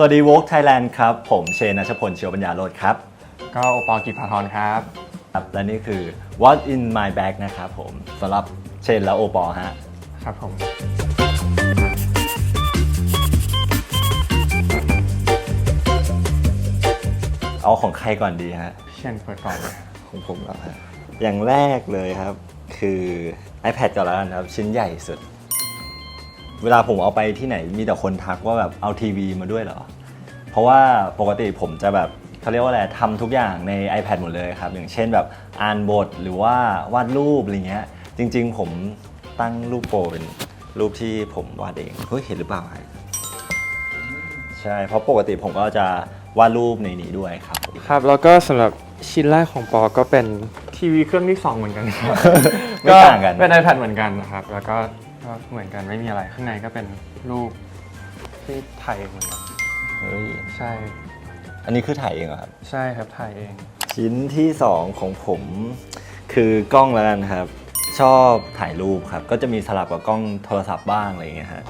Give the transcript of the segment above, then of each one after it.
สวัสดีวอล์กไทยแลนด์ครับ ผมเชนนัชพลเชียวปัญญาโรดครับ ก็โอปอลกิจพาทรครับ ครับ และนี่คือ What in my bag นะครับผมสำหรับเชนและโอปอล์ฮะ ครับผม เอาของใครก่อนดีฮะพี่เชนเปิดก่อนเลยครับของผมแล้วฮะอย่างแรกเลยครับ คือ iPad ก่อนแล้วกันครับ ชิ้นใหญ่สุด เวลาผมเอาไปที่ไหนมีแต่คนทักว่าแบบเอาทีวีมาด้วยเหรอ เพราะว่าปกติผมจะแบบเขาเรียกว่าอะไรทำทุกอย่างใน iPad หมดเลยครับ อย่างเช่นแบบอ่านบทหรือว่าวาดรูปอะไรเงี้ย จริง ๆ ผมตั้งรูปโปรเป็นรูปที่ผมวาดเองเฮ้ยเห็นหรือเปล่าฮะใช่เพราะปกติผมก็จะวาดรูปในนี้ด้วยครับ ครับแล้วก็สำหรับชิ้นแรกของปอก็เป็นทีวีเครื่องที่2เหมือนกันครับ ไม่ต่างกัน เป็น iPad เหมือนกันนะครับ แล้วก็ ก็เหมือนกันไม่มีอะไรข้างในก็เป็นรูปที่ถ่ายเองเหมือนกันเฮ้ยใช่อันนี้คือถ่ายเองเหรอครับ ใช่ครับถ่ายเอง ชิ้นที่ 2 ของผมคือกล้องแล้วกันครับ ชอบถ่ายรูปครับ ก็จะมีสลับกับกล้องโทรศัพท์บ้างอะไรอย่างเงี้ยฮะ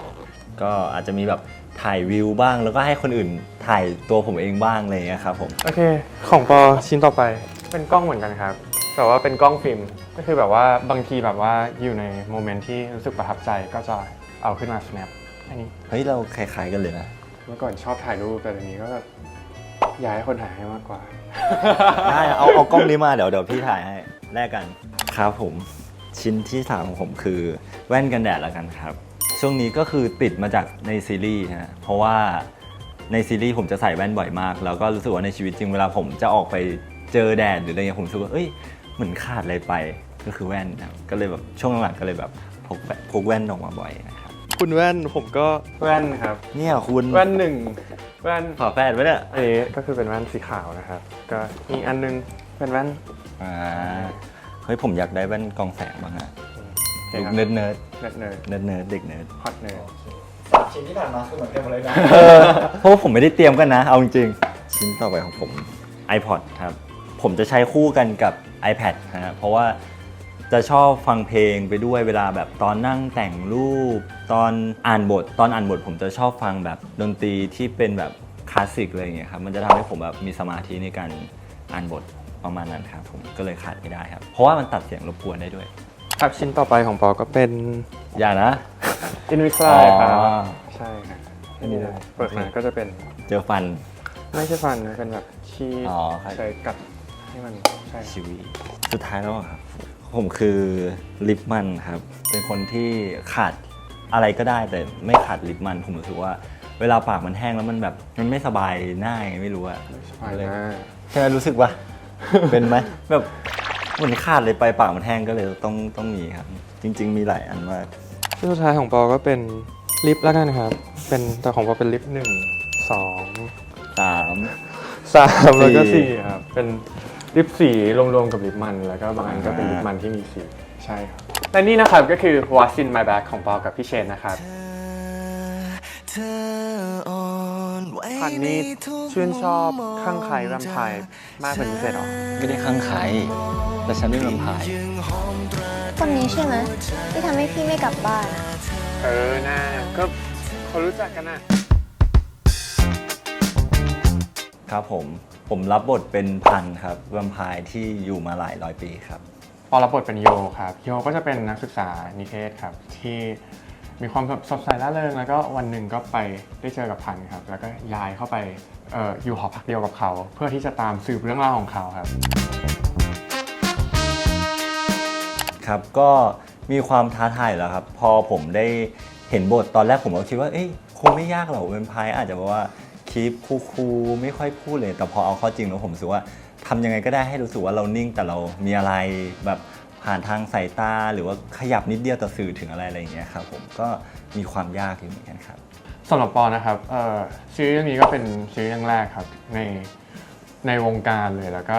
ก็อาจจะมีแบบถ่ายวิวบ้าง แล้วก็ให้คนอื่นถ่ายตัวผมเองบ้างอะไรอย่างเงี้ยครับผม โอเค ของปอชิ้นต่อไปเป็นกล้องเหมือนกันครับ แต่ว่าเป็นกล้องฟิล์มก็คือแบบว่าบางทีแบบว่าอยู่ในโมเมนต์ที่รู้สึกประทับใจก็จะเอาขึ้นมา snap อันนี้เฮ้ยเราคล้ายๆกันเลยนะ เมื่อก่อนชอบถ่ายรูปแต่เดี๋ยวนี้ก็แบบอยากให้คนถ่ายให้มากกว่า ได้เอาเอากล้องนี้มาเดี๋ยวเดี๋ยวพี่ถ่ายให้แลกกันครับผมชิ้นที่สามของผมคือแว่นกันแดดแล้วกันครับ ช่วงนี้ก็คือติดมาจากในซีรีส์ฮะเพราะว่าในซีรีส์ผมจะใส่แว่นบ่อยมาก แล้วก็รู้สึกว่าในชีวิตจริงเวลาผมจะออกไปเจอแดดหรืออะไรเงี้ยผมรู้สึกว่าเอ้ย เหมือนขาดอะไรไปก็คือแว่นนะครับก็เลยแบบช่วงหลังๆก็เลยแบบพกแว่นพกแว่นออกมาบ่อยนะครับคุณแว่นผมก็แว่นครับ เนี่ยคุณแว่นหนึ่งแว่นฝาแฝดไว้เนี่ยอันนี้ก็คือเป็นแว่นสีขาวนะครับ ก็อีกอันหนึงเป็นแว่นอ่าเฮ้ยผมอยากได้แว่นกรองแสงบ้างฮะเห็นครับเนิร์ดเนิร์ดเนิร์ดเนิร์ดเนิร์ดเนิร์ดเด็กเนิร์ดฮอตเนิร์ดชิ้นที่ผ่านมาคือเหมือนกันหมดเลยนะเออเพราะว่าผมไม่ได้เตรียมกันนะ เอาจริงๆชิ้นต่อไปของผม iPod ครับ ผมจะใช้คู่กันกับ iPad นะฮะเพราะว่าจะชอบฟังเพลงไปด้วยเวลาแบบตอนนั่งแต่งรูป ตอนอ่านบท ตอนอ่านบทผมจะชอบฟังแบบดนตรีที่เป็นแบบคลาสสิกอะไรอย่างเงี้ยครับมันจะทำให้ผมแบบมีสมาธิในการอ่านบทประมาณนั้นครับผมก็เลยขาดไม่ได้ครับ เพราะว่ามันตัดเสียงรบกวนได้ด้วย ครับชิ้นต่อไปของปอก็เป็นอย่านะ Invisalign ครับอ๋อ ใช่ครับอันนี้เลยเปิดมาก็จะเป็นเจอฟัน ไม่ใช่ฟันนะเป็นแบบที่อ๋อครับ ใช้กัด ให้มันใช่ชีวิตสุดท้ายแล้วอะครับ ผมคือลิปมันครับ เป็นคนที่ขาดอะไรก็ได้แต่ไม่ขาดลิปมัน ผมรู้สึกว่าเวลาปากมันแห้งแล้วมันแบบ มันไม่สบายหน้าไงไม่รู้อะสบายหน้าใช่ไหมรู้สึกปะเป็นไหมแบบเหมือนขาดเลยไปปากมันแห้งก็เลยต้องต้องมีครับ จริง ๆ มีหลายอันมากชิ้นสุดท้ายของปอก็เป็นลิปแล้วกันครับ เป็นแต่ของปอเป็นลิปหนึ่งสองสามสามแล้วก็สี่สี่ครับ เป็น ลิปสีรวมๆกับลิปมัน แล้วก็บางอันก็เป็นลิปมันที่มีสี ใช่ครับ และนี่นะครับก็คือ What's in my bag ของปอกับพี่เชนนะครับพันนี้ชื่นชอบข้างใครรำไทยมากเป็นพิเศษหรอไม่ได้ข้างใครแต่ฉันไม่ลำพายคนนี้ใช่ไหมที่ทำให้พี่ไม่กลับบ้านอะเออน่าก็เขารู้จักกันน่ะครับผม ผมรับบทเป็นพันธุ์ครับแวมไพร์ที่อยู่มาหลายร้อยปีครับ ปอรับบทเป็นโยครับ โยก็จะเป็นนักศึกษานิเทศครับ ที่มีความสดใสร่าเริงแล้วก็วันหนึ่งก็ไปได้เจอกับพันธุ์ครับ แล้วก็ย้ายเข้าไปเอออยู่หอพักเดียวกับเขา เพื่อที่จะตามสืบเรื่องราวของเขาครับ ครับก็มีความท้าทายอยู่แล้วครับ พอผมได้เห็นบทตอนแรกผมก็คิดว่าเอ้ยคงไม่ยากหรอกเป็นพายอาจจะแบบว่า คลิปคูลๆไม่ค่อยพูดเลย แต่พอเอาเข้าจริงแล้วผมรู้สึกว่าทำยังไงก็ได้ให้รู้สึกว่าเรานิ่งแต่เรามีอะไรแบบผ่านทางสายตา หรือว่าขยับนิดเดียวแต่สื่อถึงอะไรอะไรอย่างเงี้ยครับผมก็มีความยากอยู่เหมือนกันครับสำหรับปอนะครับเอ่อซีรีส์เรื่องนี้ก็เป็นซีรีส์เรื่องแรกครับในในวงการเลยแล้วก็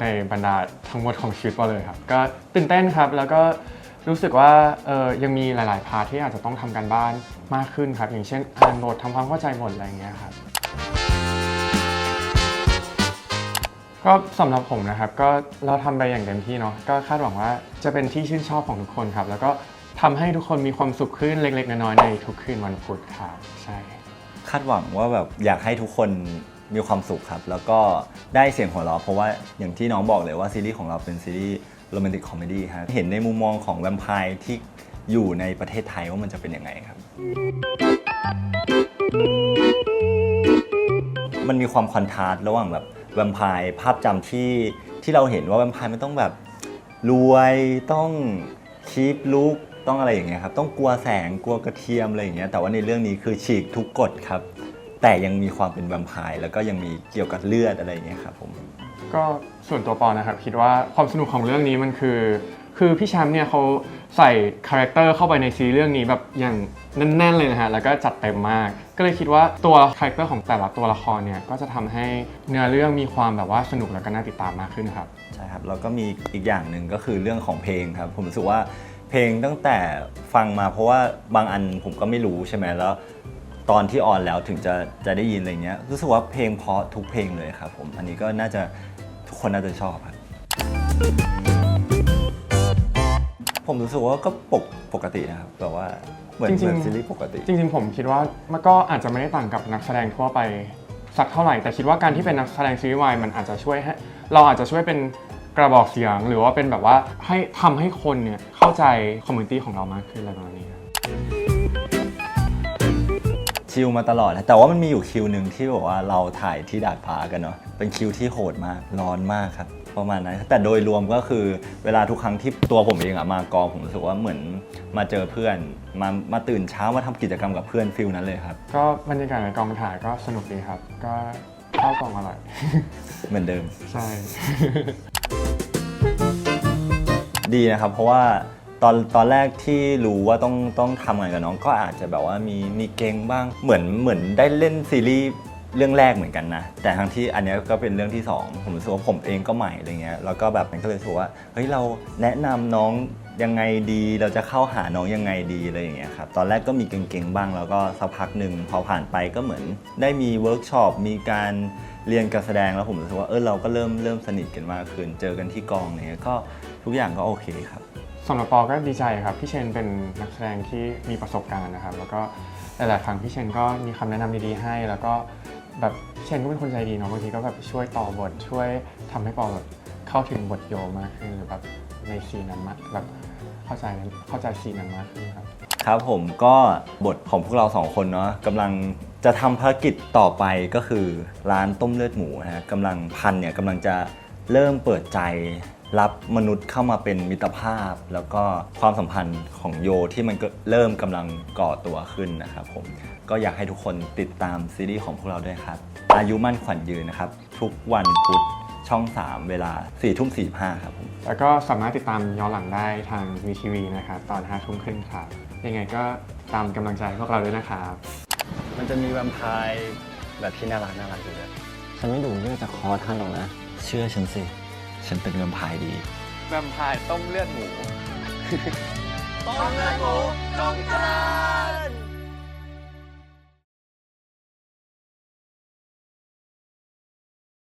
ในบรรดาทั้งหมดของชีวิตปอเลยครับ ก็ตื่นเต้นครับแล้วก็รู้สึกว่าเอ่อยังมีหลาย ๆ พาร์ทที่อาจจะต้องทำการบ้านมากขึ้นครับ อย่างเช่นอ่านบททำความเข้าใจบทอะไรอย่างเงี้ยครับ ก็สำหรับผมนะครับก็เราทำไปอย่างเต็มที่เนาะก็คาดหวังว่าจะเป็นที่ชื่นชอบของทุกคนครับ แล้วก็ทำให้ทุกคนมีความสุขขึ้นเล็กๆน้อยๆในทุกคืนวันพุธครับใช่ คาดหวังว่าแบบอยากให้ทุกคนมีความสุขครับ แล้วก็ได้เสียงหัวเราะเพราะว่าอย่างที่น้องบอกเลยว่าซีรีส์ของเราเป็นซีรีส์โรแมนติกคอมเมดี้ครับเห็นในมุมมองของแวมไพร์ที่อยู่ในประเทศไทยว่ามันจะเป็นยังไงครับ มันมีความคอนทราสต์ระหว่างแบบ แวมไพร์ภาพจำที่ที่เราเห็นว่าแวมไพร์มันต้องแบบรวยต้องคีปลุกต้องอะไรอย่างเงี้ยครับต้องกลัวแสงกลัวกระเทียมอะไรอย่างเงี้ยแต่ว่าในเรื่องนี้คือฉีกทุกกฎครับ แต่ยังมีความเป็นแวมไพร์แล้วก็ยังมีเกี่ยวกับเลือดอะไรอย่างเงี้ยครับผม ก็ส่วนตัวปอนะครับคิดว่าความสนุกของเรื่องนี้มันคือ คือพี่แชมป์เนี่ยเขาใส่คาแรคเตอร์เข้าไปในซีรีส์เรื่องนี้แบบอย่างแน่นๆเลยนะฮะแล้วก็จัดเต็มมาก ก็เลยคิดว่าตัวคาแรคเตอร์ของแต่ละตัวละครเนี่ยก็จะทำให้เนื้อเรื่องมีความแบบว่าสนุกแล้วก็น่าติดตามมากขึ้นครับ ใช่ครับแล้วก็มีอีกอย่างหนึ่งก็คือเรื่องของเพลงครับ ผมรู้สึกว่าเพลงตั้งแต่ฟังมาเพราะว่าบางอันผมก็ไม่รู้ใช่ไหมแล้ว ตอนที่ออนแล้วถึงจะจะได้ยินอะไรเงี้ยรู้สึกว่าเพลงเพราะทุกเพลงเลยครับผมอันนี้ก็น่าจะทุกคนน่าจะชอบครับ ผมรู้สึกว่าก็ปกปกตินะครับแบบว่าเหมือนจริงๆ เหมือนซีรีส์ปกติ จริงๆ ผมคิดว่ามันก็อาจจะไม่ได้ต่างกับนักแสดงทั่วไปสักเท่าไหร่ แต่คิดว่าการที่เป็นนักแสดงซีรีส์วายมันอาจจะช่วยให้เราอาจจะช่วยเป็นกระบอกเสียง หรือว่าเป็นแบบว่าให้ทำให้คนเนี่ยเข้าใจคอมมูนิตี้ของเรามากขึ้นอะไรประมาณนี้ครับ ชิลมาตลอดนะแต่ว่ามันมีอยู่คิวหนึ่งที่บอกว่าเราถ่ายที่ดาดฟ้ากันเนาะเป็นคิวที่โหดมากร้อนมากครับ ประมาณนั้นแต่โดยรวมก็คือเวลาทุกครั้งที่ตัวผมเองอะมากองผมรู้สึกว่าเหมือนมาเจอเพื่อน มามาตื่นเช้ามาทำกิจกรรมกับเพื่อนฟิลนั้นเลยครับ ก็บรรยากาศในกองถ่ายก็สนุกดีครับ ก็ข้าวกล่องอร่อย เหมือนเดิม ใช่ ดีนะครับ เพราะว่าตอนตอนแรกที่รู้ว่าต้องต้องทำงานกับน้องก็อาจจะแบบว่ามีมีเก่งบ้างเหมือนเหมือนได้เล่นซีรีส์ เรื่องแรกเหมือนกันนะ แต่ทั้งที่อันเนี้ยก็เป็นเรื่องที่สองผมรู้สึกว่าผมเองก็ใหม่อะไรเงี้ยแล้วก็แบบมันก็เลยรู้สึกว่าเฮ้ยเราแนะนำน้องยังไงดีเราจะเข้าหาน้องยังไงดีอะไรอย่างเงี้ยครับตอนแรกก็มีเก่งๆบ้างแล้วก็สักพักหนึ่งพอผ่านไปก็เหมือน ได้มีเวิร์กช็อปมีการเรียนการแสดงแล้วผมรู้สึกว่าเออเราก็เริ่มเริ่มสนิทกันมากขึ้นเจอกันที่กองอะไรเงี้ยก็ทุกอย่างก็โอเคครับ สำหรับปอก็ดีใจครับ พี่เชนเป็นนักแสดงที่มีประสบการณ์นะครับ แล้วก็หลายๆครั้งพี่เชนก็มีคำแนะนำดีๆให้ แล้วก็ แบบเชนก็เป็นคนใจดีเนาะบางทีก็แบบช่วยต่อบทช่วยทำให้ปอแบบเข้าถึงบทโยมากขึ้นหรือแบบในซีนนั้นมากแบบเข้าใจเข้าใจซีนนั้นมากขึ้นครับ ครับผมก็บทของพวกเราสองคนเนาะกำลังจะทำภารกิจต่อไปก็คือร้านต้มเลือดหมูนะฮะกำลังพันเนี่ยกำลังจะเริ่มเปิดใจรับมนุษย์เข้ามาเป็นมิตรภาพ แล้วก็ความสัมพันธ์ของโยที่มันก็เริ่มกำลังก่อตัวขึ้นนะครับผม ก็อยากให้ทุกคนติดตามซีรีส์ของพวกเราด้วยครับ อายุมั่นขวัญยืนนะครับ ทุกวันพุธช่อง 3 เวลา4ี่ทุ่มสี่ครับผม แล้วก็สามารถติดตามย้อนหลังได้ทางวีทีวีนะครับตอน5ทุ่มครึ่งครับยังไงก็ตามกำลังใจพวกเราด้วยนะครับมันจะมีแวมไพร์แบบที่น่ารักน่ารักอยู่เลยฉันไม่ดูเรื่องจะคอท่านหรอกนะ เชื่อฉันสิ ฉันเป็นแวมไพร์ดี แวมไพร์ต้มเลือดหมู ต้มเลือดหมูจงเจริญ